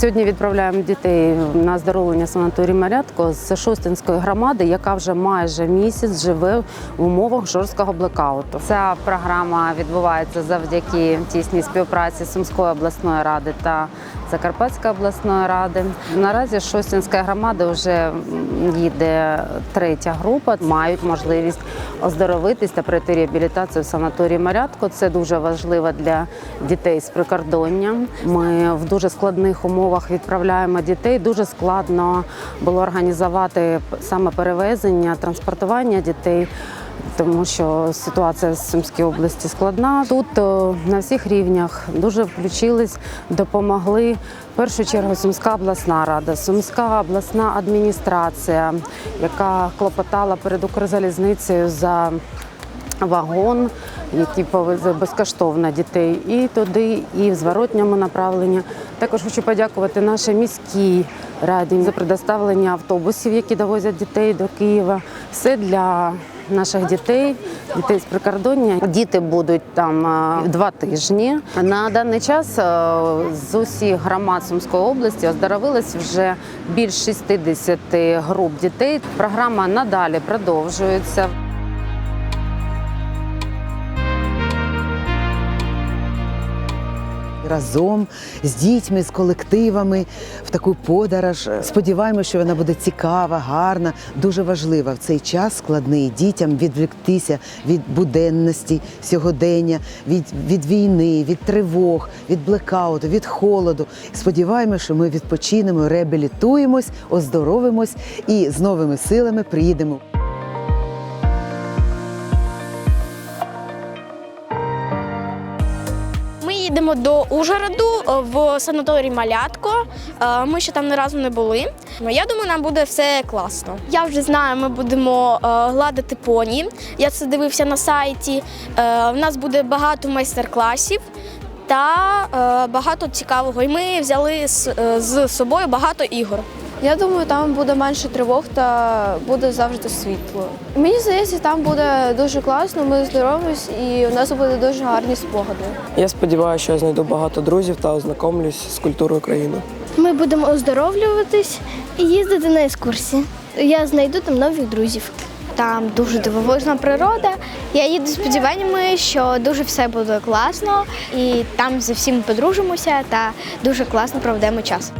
Сьогодні відправляємо дітей на оздоровлення санаторій Марятко з Шостинської громади, яка вже майже місяць живе в умовах жорсткого блекауту. Ця програма відбувається завдяки тісній співпраці Сумської обласної ради та Закарпатської обласної ради. Наразі з Шостинської громади вже їде третя група. Мають можливість оздоровитись та пройти реабілітацію в санаторії Марятко. Це дуже важливо для дітей з прикордонням. Ми в дуже складних умовах відправляємо дітей. Дуже складно було організувати саме перевезення, транспортування дітей. Тому що ситуація в Сумській області складна. Тут на всіх рівнях дуже включились, допомогли в першу чергу Сумська обласна рада, Сумська обласна адміністрація, яка клопотала перед Укрзалізницею за вагон, який повезе безкоштовно дітей і туди, і в зворотньому направленні. Також хочу подякувати нашій міській раді за предоставлення автобусів, які довозять дітей до Києва. Все для наших дітей, дітей з прикордоння. Діти будуть там е, два тижні. На даний час е, з усіх громад Сумської області оздоровилось вже більш 60 груп дітей. Програма надалі продовжується. Разом з дітьми, з колективами в таку подорож. Сподіваємося, що вона буде цікава, гарна, дуже важлива в цей час складний дітям відвліктися від буденності сьогодення, від, від війни, від тривог, від блекауту, від холоду. Сподіваємося, що ми відпочинемо, реабілітуємось, оздоровимось і з новими силами приїдемо. Їдемо до Ужгороду е, в санаторій Малятко. Е, Ми ще там ні разу не були. Я думаю, нам буде все класно. Я вже знаю, ми будемо е, гладити поні. Я це дивився на сайті. Е, У нас буде багато майстер-класів та е, багато цікавого. І ми взяли е, з собою багато ігор. Я думаю, там буде менше тривог та буде завжди світло. Мені здається, там буде дуже класно, ми здоровимось і у нас буде дуже гарні спогади. Я сподіваюся, що я знайду багато друзів та ознакомлюсь з культурою країни. Ми будемо оздоровлюватись і їздити на екскурсії. Я знайду там нових друзів. Там дуже дивовижна природа. Я їду з сподіваннями, що дуже все буде класно, і там зі всім подружимося та дуже класно проведемо час.